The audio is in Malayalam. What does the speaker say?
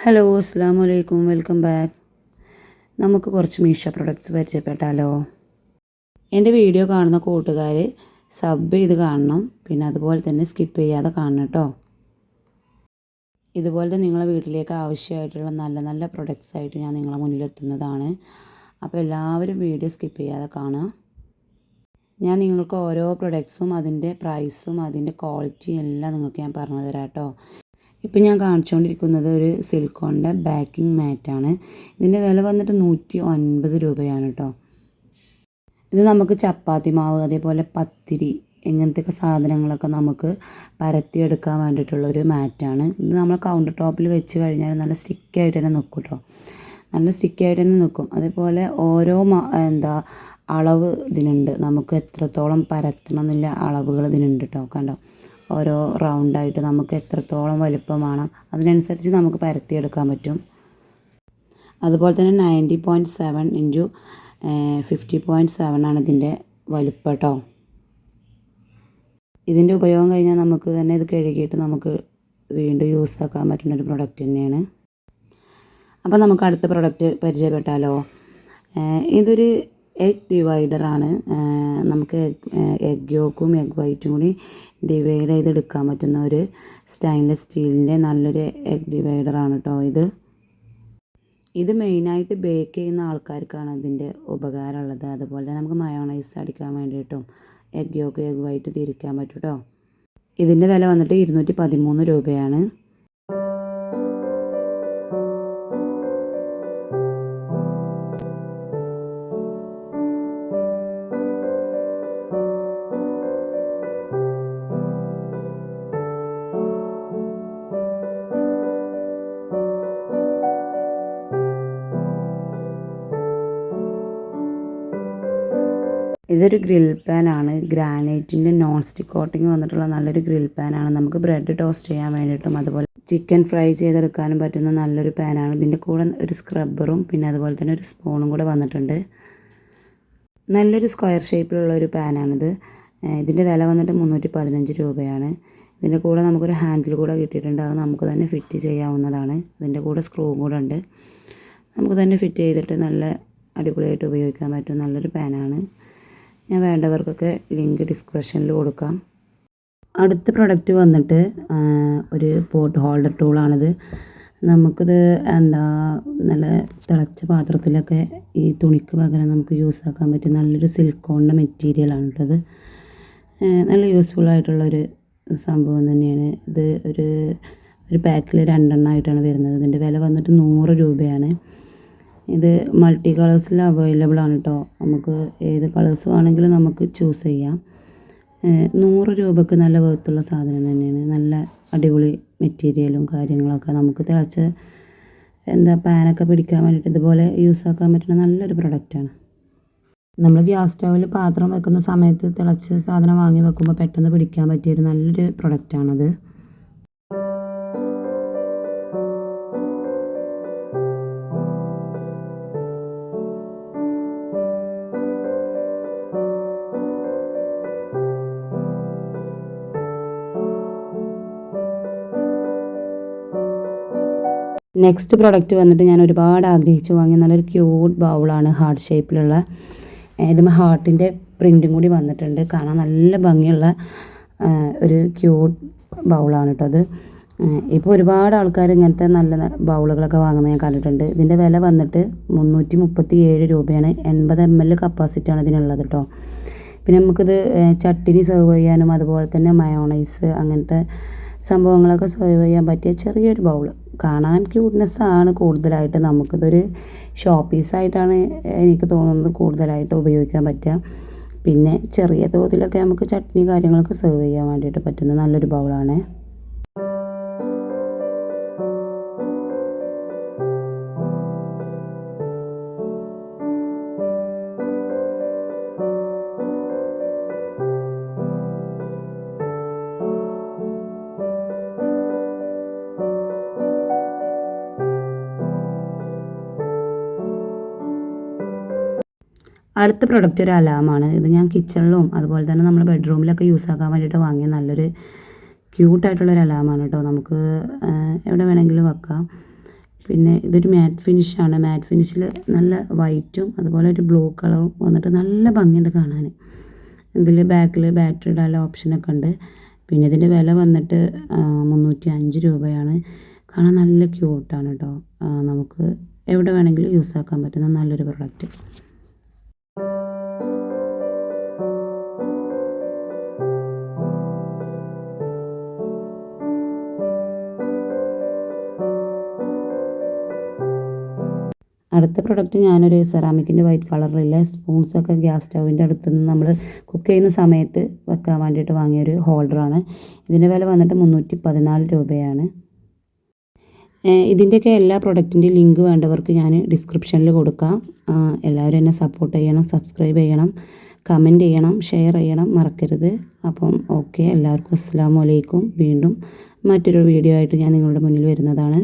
ഹലോ അസ്സാം വലൈക്കും വെൽക്കം ബാക്ക് നമുക്ക് കുറച്ച് മീഷോ പ്രൊഡക്ട്സ് പരിചയപ്പെട്ടാലോ? എന്റെ വീഡിയോ കാണുന്ന കൂട്ടുകാർ സബ് ചെയ്ത് കാണണം. പിന്നെ അതുപോലെ തന്നെ സ്കിപ്പ് ചെയ്യാതെ കാണണം കേട്ടോ ഇതുപോലെ നിങ്ങളെ വീട്ടിലേക്ക് ആവശ്യമായിട്ടുള്ള നല്ല നല്ല പ്രൊഡക്ട്സ് ആയിട്ട് ഞാൻ നിങ്ങളെ മുന്നിലെത്തുന്നതാണ്. അപ്പോൾ എല്ലാവരും വീഡിയോ സ്കിപ്പ് ചെയ്യാതെ കാണുക. ഞാൻ നിങ്ങൾക്ക് ഓരോ പ്രൊഡക്ട്സും അതിന്റെ പ്രൈസും അതിന്റെ ക്വാളിറ്റിയും എല്ലാം നിങ്ങൾക്ക് ഞാൻ പറഞ്ഞു തരാം കേട്ടോ ഇപ്പം ഞാൻ കാണിച്ചുകൊണ്ടിരിക്കുന്നത് ഒരു സിൽക്കോണിന്റെ ബാക്കിംഗ് മാറ്റാണ് ഇതിന്റെ വില വന്നിട്ട് നൂറ്റി ഒൻപത് രൂപയാണ് കേട്ടോ ഇത് നമുക്ക് ചപ്പാത്തി മാവ് അതേപോലെ പത്തിരി ഇങ്ങനത്തെയൊക്കെ സാധനങ്ങളൊക്കെ നമുക്ക് പരത്തിയെടുക്കാൻ വേണ്ടിയിട്ടുള്ളൊരു മാറ്റാണ് ഇത് നമ്മൾ കൗണ്ടർ ടോപ്പിൽ വെച്ച് കഴിഞ്ഞാൽ നല്ല സ്റ്റിക്കായിട്ട് തന്നെ നിൽക്കും കേട്ടോ നല്ല സ്റ്റിക്കായിട്ട് തന്നെ നിൽക്കും. അതേപോലെ ഓരോ എന്താ അളവ് ഇതിനുണ്ട്. നമുക്ക് എത്രത്തോളം പരത്തണം എന്നുള്ള അളവുകൾ ഇതിനുണ്ട് കേട്ടോ കണ്ടോ? ഓരോ റൗണ്ടായിട്ട് നമുക്ക് എത്രത്തോളം വലുപ്പം വേണം അതിനനുസരിച്ച് നമുക്ക് പരത്തിയെടുക്കാൻ പറ്റും. അതുപോലെ തന്നെ ninety point seven into fifty point seven ആണ് ഇതിന്റെ വലുപ്പം കേട്ടോ. ഇതിന്റെ ഉപയോഗം കഴിഞ്ഞാൽ നമുക്ക് തന്നെ ഇത് കഴുകിയിട്ട് നമുക്ക് വീണ്ടും യൂസ് ആക്കാൻ പറ്റുന്ന ഒരു പ്രൊഡക്റ്റ് തന്നെയാണ്. അപ്പോൾ നമുക്ക് അടുത്ത പ്രൊഡക്റ്റ് പരിചയപ്പെട്ടാലോ? ഇതൊരു എഗ് ഡിവൈഡറാണ് നമുക്ക് എഗ് യോക്കും എഗ് വൈറ്റും കൂടി ഡിവൈഡ് ചെയ്തെടുക്കാൻ പറ്റുന്ന ഒരു സ്റ്റൈൻലെസ് സ്റ്റീലിന്റെ നല്ലൊരു എഗ് ഡിവൈഡറാണ് കേട്ടോ ഇത്. ഇത് മെയിനായിട്ട് ബേക്ക് ചെയ്യുന്ന ആൾക്കാർക്കാണ് ഇതിന്റെ ഉപകാരമുള്ളത് അതുപോലെ തന്നെ നമുക്ക് മയോണൈസ് അടിക്കാൻ വേണ്ടിയിട്ടും എഗ് യോക്ക് എഗ് വൈറ്റ് തിരിക്കാൻ പറ്റും കേട്ടോ ഇതിന്റെ വില വന്നിട്ട് ഇരുന്നൂറ്റി പതിമൂന്ന് രൂപയാണ്. ഇതൊരു ഗ്രിൽ ആണ്. ഗ്രാനൈറ്റിന്റെ നോൺ സ്റ്റിക്ക് കോട്ടിങ് വന്നിട്ടുള്ള നല്ലൊരു ഗ്രിൽ ആണ്. നമുക്ക് ബ്രെഡ് ടോസ്റ്റ് ചെയ്യാൻ വേണ്ടിയിട്ടും അതുപോലെ ചിക്കൻ ഫ്രൈ ചെയ്തെടുക്കാനും പറ്റുന്ന നല്ലൊരു പാനാണ് ഇതിന്റെ കൂടെ ഒരു സ്ക്രബ്ബറും പിന്നെ അതുപോലെ തന്നെ ഒരു സ്പൂണും കൂടെ വന്നിട്ടുണ്ട്. നല്ലൊരു സ്ക്വയർ ഷേപ്പിലുള്ള ഒരു പാനാണിത് ഇതിന്റെ വില വന്നിട്ട് മുന്നൂറ്റി പതിനഞ്ച് രൂപയാണ്. ഇതിന്റെ കൂടെ നമുക്കൊരു ഹാൻഡിൽ കൂടെ കിട്ടിയിട്ടുണ്ട്. അത് നമുക്ക് തന്നെ ഫിറ്റ് ചെയ്യാവുന്നതാണ്. അതിന്റെ കൂടെ സ്ക്രൂ കൂടെ ഉണ്ട്. നമുക്ക് തന്നെ ഫിറ്റ് ചെയ്തിട്ട് നല്ല അടിപൊളിയായിട്ട് ഉപയോഗിക്കാൻ പറ്റും നല്ലൊരു പാനാണ് ഞാൻ വേണ്ടവർക്കൊക്കെ ലിങ്ക് ഡിസ്ക്രിപ്ഷനിൽ കൊടുക്കാം. അടുത്ത പ്രൊഡക്റ്റ് വന്നിട്ട് ഒരു പോട്ട് ഹോൾഡർ ടൂളാണിത് നമുക്കിത് എന്താ നല്ല തിളച്ച പാത്രത്തിലൊക്കെ ഈ തുണിക്ക് പകരം നമുക്ക് യൂസ് ആക്കാൻ പറ്റും നല്ലൊരു സിൽക്കോണിന്റെ മെറ്റീരിയലാണ് കേട്ടത് നല്ല യൂസ്ഫുൾ ആയിട്ടുള്ളൊരു സംഭവം തന്നെയാണ്. ഇത് ഒരു ഒരു പാക്കിൽ രണ്ടെണ്ണമായിട്ടാണ് വരുന്നത്. ഇതിന്റെ വില വന്നിട്ട് നൂറ് രൂപയാണ്. ഇത് മൾട്ടി കളേഴ്സിൽ അവൈലബിൾ ആണ് കേട്ടോ നമുക്ക് ഏത് കളേഴ്സ് വേണമെങ്കിലും നമുക്ക് ചൂസ് ചെയ്യാം. നൂറ് രൂപക്ക് നല്ല വെറുത്തുള്ള സാധനം തന്നെയാണ്. നല്ല അടിപൊളി മെറ്റീരിയലും കാര്യങ്ങളൊക്കെ നമുക്ക് തിളച്ച് എന്താ പാനൊക്കെ പിടിക്കാൻ വേണ്ടിയിട്ട് ഇതുപോലെ യൂസ് ആക്കാൻ പറ്റുന്ന നല്ലൊരു പ്രൊഡക്റ്റാണ് നമ്മൾ ഗ്യാസ് സ്റ്റൗവിൽ പാത്രം വെക്കുന്ന സമയത്ത് തിളച്ച് സാധനം വാങ്ങി വെക്കുമ്പോൾ പെട്ടെന്ന് പിടിക്കാൻ പറ്റിയൊരു നല്ലൊരു പ്രൊഡക്റ്റാണത് നെക്സ്റ്റ് പ്രൊഡക്റ്റ് വന്നിട്ട് ഞാൻ ഒരുപാട് ആഗ്രഹിച്ച്. വാങ്ങിയ നല്ലൊരു ക്യൂട്ട് ബൗളാണ്. ഹാർട്ട് ഷേപ്പിലുള്ള ഇതുമ്പോൾ ഹാർട്ടിന്റെ പ്രിന്റും കൂടി വന്നിട്ടുണ്ട്. കാണാൻ നല്ല ഭംഗിയുള്ള ഒരു ക്യൂട്ട് ബൗളാണ് കേട്ടോ അത്. ഇപ്പോൾ ഒരുപാട് ആൾക്കാർ ഇങ്ങനത്തെ നല്ല ബൗളുകളൊക്കെ വാങ്ങുന്നത് ഞാൻ കണ്ടിട്ടുണ്ട്. ഇതിന്റെ വില വന്നിട്ട് മുന്നൂറ്റി മുപ്പത്തി ഏഴ് രൂപയാണ്. എൺപത് എം എൽ കപ്പാസിറ്റിയാണ് ഇതിനുള്ളത് കേട്ടോ പിന്നെ നമുക്കിത് ചട്ടിനി സെർവ് ചെയ്യാനും അതുപോലെ തന്നെ മയോണൈസ് അങ്ങനത്തെ സംഭവങ്ങളൊക്കെ സെർവ് ചെയ്യാൻ പറ്റിയ ചെറിയൊരു ബൗൾ കാണാൻ ക്യൂട്ട്നെസ് ആണ് കൂടുതലായിട്ട് നമുക്കിതൊരു ഷോ പീസായിട്ടാണ് എനിക്ക് തോന്നുന്നത് കൂടുതലായിട്ട് ഉപയോഗിക്കാൻ പറ്റുക. പിന്നെ ചെറിയ തോതിലൊക്കെ നമുക്ക് ചട്നി കാര്യങ്ങളൊക്കെ സെർവ് ചെയ്യാൻ വേണ്ടിയിട്ട് പറ്റുന്ന നല്ലൊരു ബൗളാണ് അടുത്ത പ്രൊഡക്റ്റ് ഒരു അലാമാണ് ഇത് ഞാൻ കിച്ചണിലും അതുപോലെ തന്നെ നമ്മുടെ ബെഡ്റൂമിലൊക്കെ യൂസ് ആക്കാൻ വേണ്ടിയിട്ട് വാങ്ങിയ നല്ലൊരു ക്യൂട്ടായിട്ടുള്ളൊരു അലാമാണ് കേട്ടോ നമുക്ക് എവിടെ വേണമെങ്കിലും വെക്കാം. പിന്നെ ഇതൊരു മാറ്റ് ഫിനിഷാണ് മാറ്റ് ഫിനിഷിൽ നല്ല വൈറ്റും അതുപോലെ ഒരു ബ്ലൂ കളറും വന്നിട്ട് നല്ല ഭംഗിയുണ്ട് കാണാൻ. ഇതിൽ ബാക്കിൽ ബാറ്ററി ഇടാനുള്ള ഓപ്ഷനൊക്കെ ഉണ്ട്. പിന്നെ ഇതിന്റെ വില വന്നിട്ട് മുന്നൂറ്റി അഞ്ച് രൂപയാണ്. കാണാൻ നല്ല ക്യൂട്ടാണ് കേട്ടോ നമുക്ക് എവിടെ വേണമെങ്കിലും യൂസ് ആക്കാൻ പറ്റുന്ന നല്ലൊരു പ്രൊഡക്റ്റ് അടുത്ത പ്രൊഡക്റ്റ് ഞാനൊരു സെറാമിക്കിന്റെ വൈറ്റ് കളറിലുള്ള സ്പൂൺസൊക്കെ ഗ്യാസ് സ്റ്റൗവിന്റെ അടുത്ത് നിന്ന് നമ്മൾ കുക്ക് ചെയ്യുന്ന സമയത്ത് വെക്കാൻ വേണ്ടിയിട്ട് വാങ്ങിയൊരു ഹോൾഡറാണ് ഇതിന്റെ വില വന്നിട്ട് മുന്നൂറ്റി പതിനാല് രൂപയാണ് ഇതിന്റെയൊക്കെ എല്ലാ പ്രൊഡക്റ്റിന്റെ ലിങ്ക് വേണ്ടവർക്ക് ഞാൻ ഡിസ്ക്രിപ്ഷനിൽ കൊടുക്കാം. എല്ലാവരും എന്നെ സപ്പോർട്ട് ചെയ്യണം സബ്സ്ക്രൈബ് ചെയ്യണം കമന്റ് ചെയ്യണം ഷെയർ ചെയ്യണം മറക്കരുത്. അപ്പം ഓക്കെ എല്ലാവർക്കും അസ്സാം വലൈക്കും വീണ്ടും മറ്റൊരു വീഡിയോ ആയിട്ട് ഞാൻ നിങ്ങളുടെ മുന്നിൽ വരുന്നതാണ്.